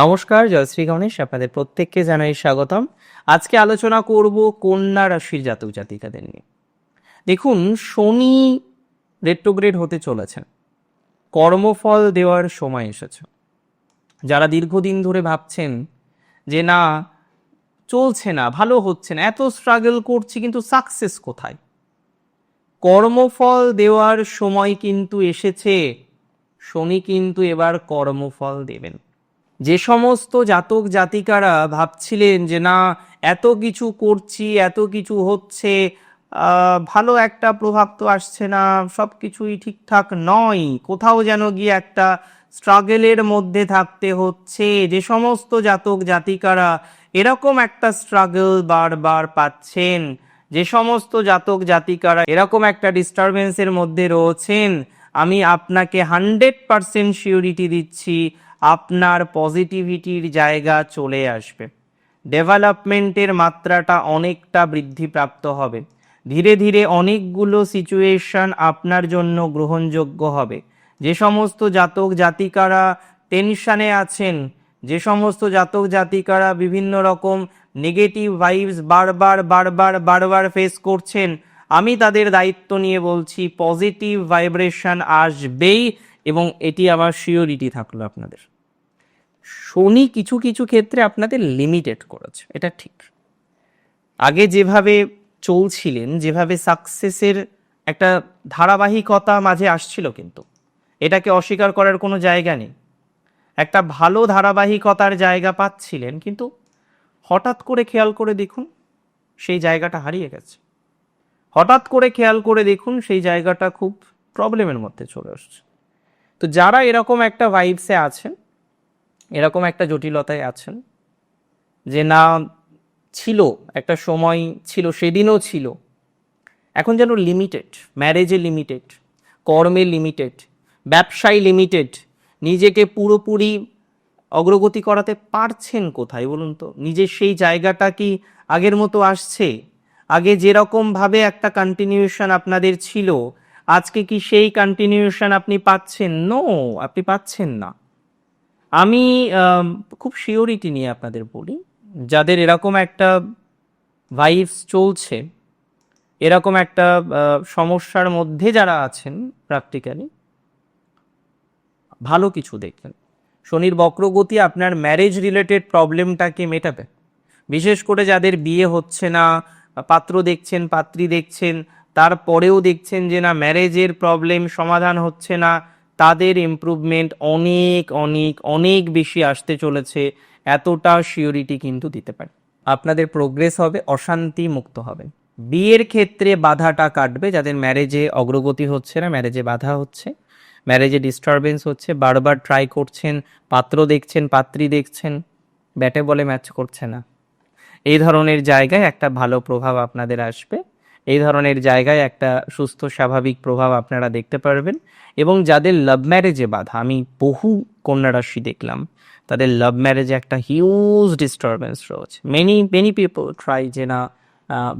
নমস্কার জয়শ্রী গণেশ, আপনাদের প্রত্যেককে জানাই স্বাগতম। আজকে আলোচনা করব কন্যা রাশির জাতক জাতিকাদের নিয়ে। দেখুন, শনি রেট্রোগ্রেড হতে চলেছে কর্মফল দেওয়ার সময় এসেছে। যারা দীর্ঘদিন ধরে ভাবছেন যে না, চলছে না, ভালো হচ্ছে না, এত স্ট্রাগল করছি, কিন্তু সাকসেস কোথায়? কর্মফল দেওয়ার সময় কিন্তু এসেছে। শনি কিন্তু এবার কর্মফল দেবেন। যে সমস্ত জাতক জাতিকারা ভাবছিলেন যে না, এত কিছু করছি, এত কিছু হচ্ছে ভালো একটা প্রভাব তো আসছে না, সব কিছুই ঠিকঠাক নয়। কোথাও যেন গিয়ে একটা স্ট্রাগলের মধ্যে থাকতে হচ্ছে। যে সমস্ত জাতক জাতিকারা এরকম একটা স্ট্রাগল বারবার পাচ্ছেন। যে সমস্ত জাতক জাতিকারা এরকম একটা ডিস্টারবেন্সের মধ্যে রয়েছেন। আমি আপনাকে হান্ড্রেড পারসেন্ট সিউরিটি দিচ্ছি। আপনার পজিটিভিটির জায়গা চলে আসবে। ডেভেলপমেন্টের মাত্রাটা অনেকটা বৃদ্ধিপ্রাপ্ত হবে। ধীরে ধীরে অনেকগুলো সিচুয়েশন আপনার জন্য গ্রহণযোগ্য হবে। যে সমস্ত জাতক জাতিকারা টেনশনে আছেন, যে সমস্ত জাতক জাতিকারা বিভিন্ন রকম নেগেটিভ ভাইবস বারবার বারবার বারবার ফেস করছেন, আমি তাদের দায়িত্ব নিয়ে বলছি পজিটিভ ভাইব্রেশন আসবেই। এবং এটি আবার শিওরিটি থাকল আপনাদের। শনি কিছু কিছু ক্ষেত্রে আপনাদের লিমিটেড করেছে, এটা ঠিক। আগে যেভাবে চলছিলেন, যেভাবে সাকসেসের একটা ধারাবাহিকতা মাঝে আসছিল কিন্তু, এটাকে অস্বীকার করার কোনো জায়গা নেই। একটা ভালো ধারাবাহিকতার জায়গা পাচ্ছিলেন কিন্তু হঠাৎ করে খেয়াল করে দেখুন, সেই জায়গাটা হারিয়ে গেছে। হঠাৎ করে খেয়াল করে দেখুন, সেই জায়গাটা খুব প্রবলেমের মধ্যে চলে আসছে। তো যারা এরকম একটা ভাইবসে আছেন, এরকম একটা জটিলতায় আছেন, যে না ছিল, একটা সময় ছিল, সেদিনও ছিল, এখন যেন লিমিটেড ম্যারেজে লিমিটেড কর্মে লিমিটেড ব্যবসায় লিমিটেড নিজেকে পুরোপুরি অগ্রগতি করাতে পারছেন কোথায় বলুন তো? নিজের সেই জায়গাটা কি আগের মতো আসছে? আগে যেরকমভাবে একটা কন্টিনিউশন আপনাদের ছিল আজকে কি সেই কন্টিনিউশন আপনি পাচ্ছেন? নো আপনি পাচ্ছেন না। আমি খুব শিওরিটি নিয়ে আপনাদের বলি, যাদের এরকম একটা ভাইবস চলছে, এরকম একটা সমস্যার মধ্যে যারা আছেন প্র্যাকটিক্যালি ভালো কিছু দেখবেন শনির বক্রগতি আপনার ম্যারেজ রিলেটেড প্রবলেমটাকে মেটাবে। বিশেষ করে যাদের বিয়ে হচ্ছে না, পাত্র দেখছেন, পাত্রী দেখছেন তারপরেও দেখছেন যে না ম্যারেজের প্রবলেম সমাধান হচ্ছে না। তাদের ইমপ্রুভমেন্ট অনেক অনেক অনেক বেশি আসতে চলেছে। এতটা শিওরিটি কিন্তু দিতে পারে। আপনাদের প্রোগ্রেস হবে, অশান্তি মুক্ত হবে। বিয়ের ক্ষেত্রে বাধাটা কাটবে, যাদের ম্যারেজে অগ্রগতি হচ্ছে না ম্যারেজে বাধা হচ্ছে। ম্যারেজে ডিস্টারবেন্স হচ্ছে, বারবার ট্রাই করছেন, পাত্র দেখছেন, পাত্রী দেখছেন, ব্যাটে বলে ম্যাচ করছে না। এই ধরনের জায়গায় একটা ভালো প্রভাব আপনাদের আসবে। এই ধরনের জায়গায় একটা সুস্থ, স্বাভাবিক প্রভাব আপনারা দেখতে পারবেন। এবং যাদের লাভ ম্যারেজে বাধা, আমি বহু কন্যা রাশি দেখলাম, তাদের লাভ ম্যারেজে একটা হিউজ ডিস্টারবেন্স রয়েছে। মেনি মেনি পিপল ট্রাই যে না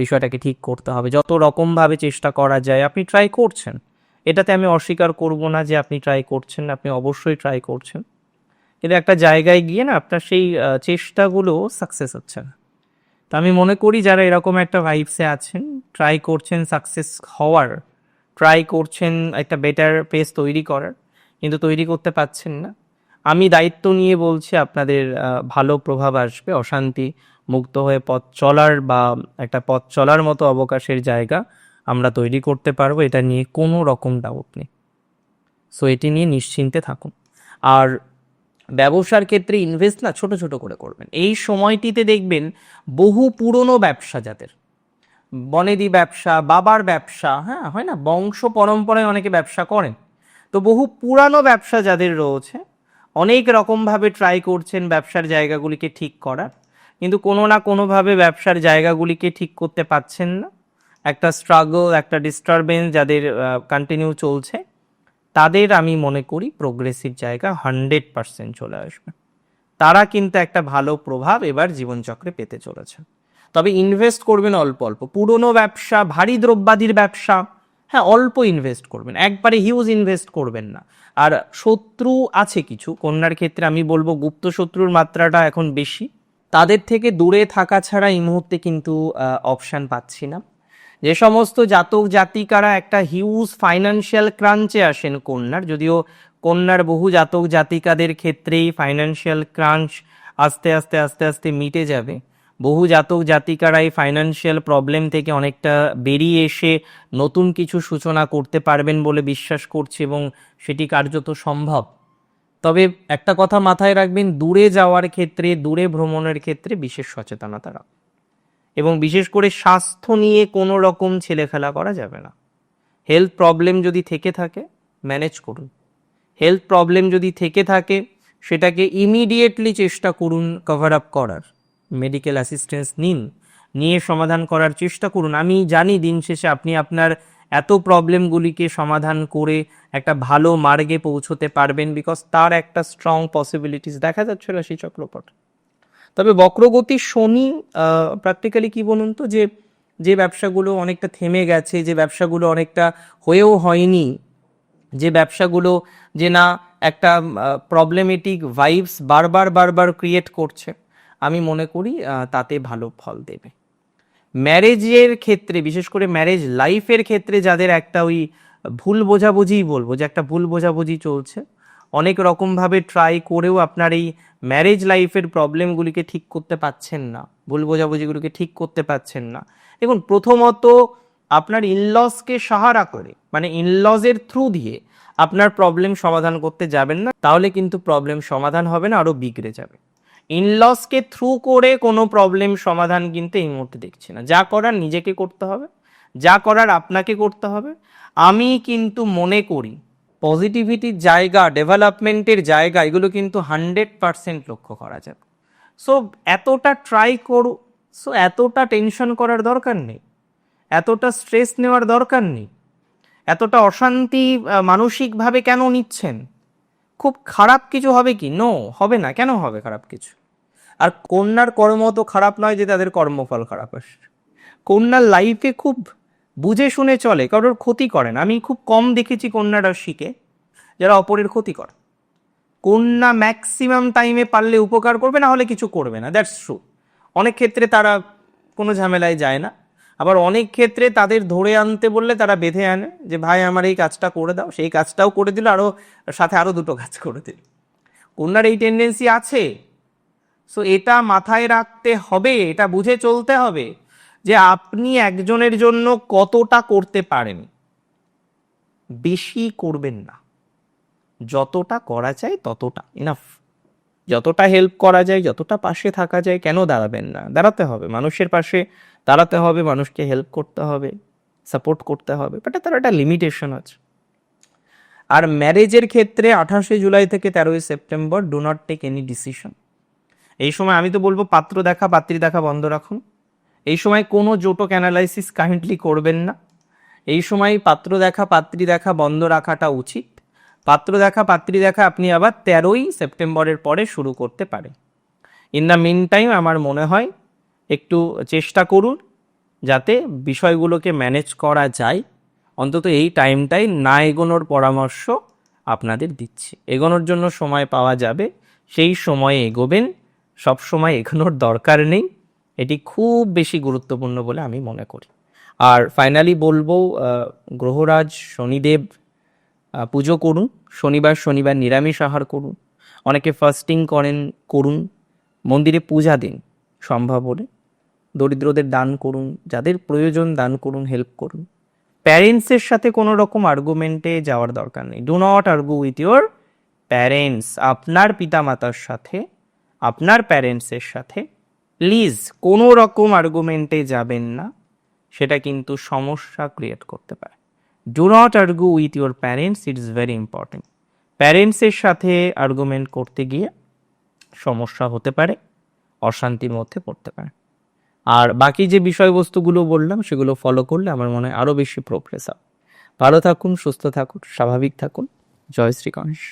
বিষয়টাকে ঠিক করতে হবে। যত রকমভাবে চেষ্টা করা যায়, আপনি ট্রাই করছেন। এটাতে আমি অস্বীকার করব না যে আপনি ট্রাই করছেন, আপনি অবশ্যই ট্রাই করছেন। কিন্তু একটা জায়গায় গিয়ে না, আপনার সেই চেষ্টাগুলো সাকসেস হচ্ছে না। তো আমি মনে করি যারা এরকম একটা ভাইবসে আছেন ট্রাই করছেন সাকসেস হওয়ার ট্রাই করছেন একটা বেটার পেস তৈরি করার, কিন্তু তৈরি করতে পারছেন না। আমি দায়িত্ব নিয়ে বলছি আপনাদের ভালো প্রভাব আসবে, অশান্তি মুক্ত হয়ে পথ চলার বা একটা পথ চলার মতো অবকাশের জায়গা আমরা তৈরি করতে পারব, এটা নিয়ে কোনো রকম ডাউট নেই। সো এটি নিয়ে নিশ্চিন্তে থাকুন। আর ব্যবসার ক্ষেত্রে ইনভেস্ট না, ছোট ছোট করে করবেন। এই সময়টিতে দেখবেন বহু পুরনো ব্যবসা যাদের। বনেদি ব্যবসা, বাবার ব্যবসা হ্যাঁ হয় না? বংশ পরম্পরায় অনেকে ব্যবসা করেন। তো বহু পুরানো ব্যবসা যাদের রয়েছে, অনেক রকমভাবে ট্রাই করছেন ব্যবসার জায়গাগুলিকে ঠিক করার। কিন্তু কোনো না কোনোভাবে ব্যবসার জায়গাগুলিকে ঠিক করতে পারছেন না। একটা স্ট্রাগল একটা ডিস্টারবেন্স যাদের কন্টিনিউ চলছে। তাদের আমি মনে করি প্রোগ্রেসিভ জায়গা হান্ড্রেড পার্সেন্ট চলে আসবে। তারা কিন্তু একটা ভালো প্রভাব এবার জীবনচক্রে পেতে চলেছে। তবে ইনভেস্ট করবেন অল্প অল্প। পুরনো ব্যবসা, ভারী দ্রব্যাদির ব্যবসা হ্যাঁ অল্প ইনভেস্ট করবেন। একবারে হিউজ ইনভেস্ট করবেন না। আর শত্রু আছে কিছু, কন্যার ক্ষেত্রে আমি বলব গুপ্ত শত্রুর মাত্রাটা এখন বেশি। তাদের থেকে দূরে থাকা ছাড়া এই মুহূর্তে কিন্তু অপশান পাচ্ছি না। যে সমস্ত জাতক জাতিকারা একটা হিউজ ফাইন্যান্সিয়াল ক্রাঞ্চে আসেন কন্যার, যদিও কন্যার বহু জাতক জাতিকাদের ক্ষেত্রেই ফাইন্যান্সিয়াল ক্রাঞ্চ আস্তে আস্তে আস্তে আস্তে মিটে যাবে। বহু জাতক জাতিকারা এই ফাইন্যান্সিয়াল প্রবলেম থেকে অনেকটা বেরিয়ে এসে নতুন কিছু সূচনা করতে পারবেন বলে বিশ্বাস করছি এবং সেটি কার্যত সম্ভব। তবে একটা কথা মাথায় রাখবেন, দূরে যাওয়ার ক্ষেত্রে, দূরে ভ্রমণের ক্ষেত্রে বিশেষ সচেতনতা রাখবেন এবং বিশেষ করে স্বাস্থ্য নিয়ে কোনো রকম ছেলেখেলা করা যাবে না। হেলথ প্রবলেম যদি থেকে থাকে ম্যানেজ করুন। হেলথ প্রবলেম যদি থেকে থাকে, সেটাকে ইমিডিয়েটলি চেষ্টা করুন কভার আপ করার। মেডিকেল অ্যাসিস্ট্যান্স নিন, নিয়ে সমাধান করার চেষ্টা করুন। আমি জানি দিন শেষে আপনি আপনার এত প্রবলেমগুলিকে সমাধান করে একটা ভালো মার্গে পৌঁছতে পারবেন বিকজ তার একটা স্ট্রং পসিবিলিটিস দেখা যাচ্ছে রাশি চক্রপট। তবে বক্রগতি শনি প্র্যাকটিক্যালি কি বলুন তো, যে যে ব্যবসাগুলো অনেকটা থেমে গেছে, যে ব্যবসাগুলো অনেকটা হয়েও হয়নি, যে ব্যবসাগুলো যে না একটা প্রবলেমেটিক ভাইবস বারবার বারবার ক্রিয়েট করছে, আমি মনে করি তাতে ভালো ফল দেবে। ম্যারেজের ক্ষেত্রে, বিশেষ করে ম্যারেজ লাইফের ক্ষেত্রে যাদের একটা ওই ভুল বোঝাবুঝিই বলব, যে একটা ভুল বোঝাবুঝি চলছে অনেক রকমভাবে ট্রাই করেও আপনার এই ম্যারেজ লাইফের প্রবলেমগুলিকে ঠিক করতে পারছেন না। ভুল বোঝাবুঝিগুলিকে ঠিক করতে পারছেন না। দেখুন, প্রথমত আপনার ইনলসকে সাহারা করে মানে ইনলজের থ্রু দিয়ে আপনার প্রবলেম সমাধান করতে যাবেন না, তাহলে কিন্তু প্রবলেম সমাধান হবে না আরও বিগড়ে যাবে। ইনলসকে থ্রু করে কোনো প্রবলেম সমাধান কিন্তু এই মুহূর্তে দেখছি না। যা করার নিজেকে করতে হবে, যা করার আপনাকে করতে হবে। আমি কিন্তু মনে করি পজিটিভিটির জায়গা ডেভেলপমেন্টের জায়গা, এগুলো কিন্তু হান্ড্রেড পারসেন্ট লক্ষ্য করা যাবে। সো এতটা ট্রাই করু সো এতটা টেনশন করার দরকার নেই। এতটা স্ট্রেস নেওয়ার দরকার নেই। এতটা অশান্তি মানসিকভাবে কেন নিচ্ছেন? খুব খারাপ কিছু হবে কি? নো হবে না। কেন হবে খারাপ কিছু? আর কন্যার কর্ম তো খারাপ নয় যে তাদের কর্মফল খারাপ আসে কন্যার লাইফে খুব বুঝে শুনে চলে, কারোর ক্ষতি করে না। আমি খুব কম দেখেছি কন্যা রাশিকে যারা অপরের ক্ষতি করে। কন্যা ম্যাক্সিমাম টাইমে পারলে উপকার করবে, না হলে কিছু করবে না। দ্যাটস ট্রু অনেক ক্ষেত্রে তারা কোনো ঝামেলায় যায় না। আবার অনেক ক্ষেত্রে তাদের ধরে আনতে বললে তারা বেঁধে আনে যে, ভাই, আমার এই কাজটা করে দাও। সেই কাজটাও করে দিল আরও সাথে আরও দুটো কাজ করে দিল। কন্যার এই টেন্ডেন্সি আছে। সো এটা মাথায় রাখতে হবে, এটা বুঝে চলতে হবে। যে আপনি একজনের জন্য কতটা করতে পারেন, বেশি করবেন না। যতটা করা যায় ততটা ইনাফ যতটা হেল্প করা যায়, যতটা পাশে থাকা যায়, কেন দাঁড়াবেন না? দাঁড়াতে হবে, মানুষের পাশে দাঁড়াতে হবে, মানুষকে হেল্প করতে হবে সাপোর্ট করতে হবে বাট তার একটা লিমিটেশন আছে। আর ম্যারেজের ক্ষেত্রে আঠাশে জুলাই থেকে তেরোই September do not take any decision এই সময় আমি তো বলব, পাত্র দেখা, পাত্রী দেখা বন্ধ রাখুন। এই সময় কোনো জোটক অ্যানালাইসিস কাইন্ডলি করবেন না। এই সময় পাত্র দেখা, পাত্রী দেখা বন্ধ রাখাটা উচিত। পাত্র দেখা, পাত্রী দেখা আপনি আবার তেরোই সেপ্টেম্বরের পরে শুরু করতে পারেন। ইন দ্য মিন টাইম আমার মনে হয় একটু চেষ্টা করুন যাতে বিষয়গুলোকে ম্যানেজ করা যায়। অন্তত এই টাইমটাই না এগোনোর পরামর্শ আপনাদের দিচ্ছি। এগোনোর জন্য সময় পাওয়া যাবে, সেই সময়ে এগোবেন, সব সময় এগোনোর দরকার নেই। এটি খুব বেশি গুরুত্বপূর্ণ বলে আমি মনে করি। আর ফাইনালি বলব গ্রহরাজ শনিদেব পুজো করুন। শনিবার শনিবার নিরামিষ আহার করুন। অনেকে ফাস্টিং করেন, করুন। মন্দিরে পূজা দিন সম্ভব হলে। দরিদ্রদের দান করুন, যাদের প্রয়োজন দান করুন হেল্প করুন। প্যারেন্টসের সাথে কোনো রকম আর্গুমেন্টে যাওয়ার দরকার নেই। Do not argue with your parents আপনার পিতামাতার সাথে, আপনার প্যারেন্টসের সাথে প্লিজ কোনো রকম আর্গুমেন্টে যাবেন না, সেটা কিন্তু সমস্যা ক্রিয়েট করতে পারে। Do not argue with your parents it's very important প্যারেন্টসের সাথে আর্গুমেন্ট করতে গিয়ে সমস্যা হতে পারে, অশান্তির মধ্যে পড়তে পারে। আর বাকি যে বিষয়বস্তুগুলো বললাম, সেগুলো ফলো করলে আমার মনে হয় আরও বেশি প্রোগ্রেস হবে। ভালো থাকুন, সুস্থ থাকুন, স্বাভাবিক থাকুন। জয় শ্রী গণেশ।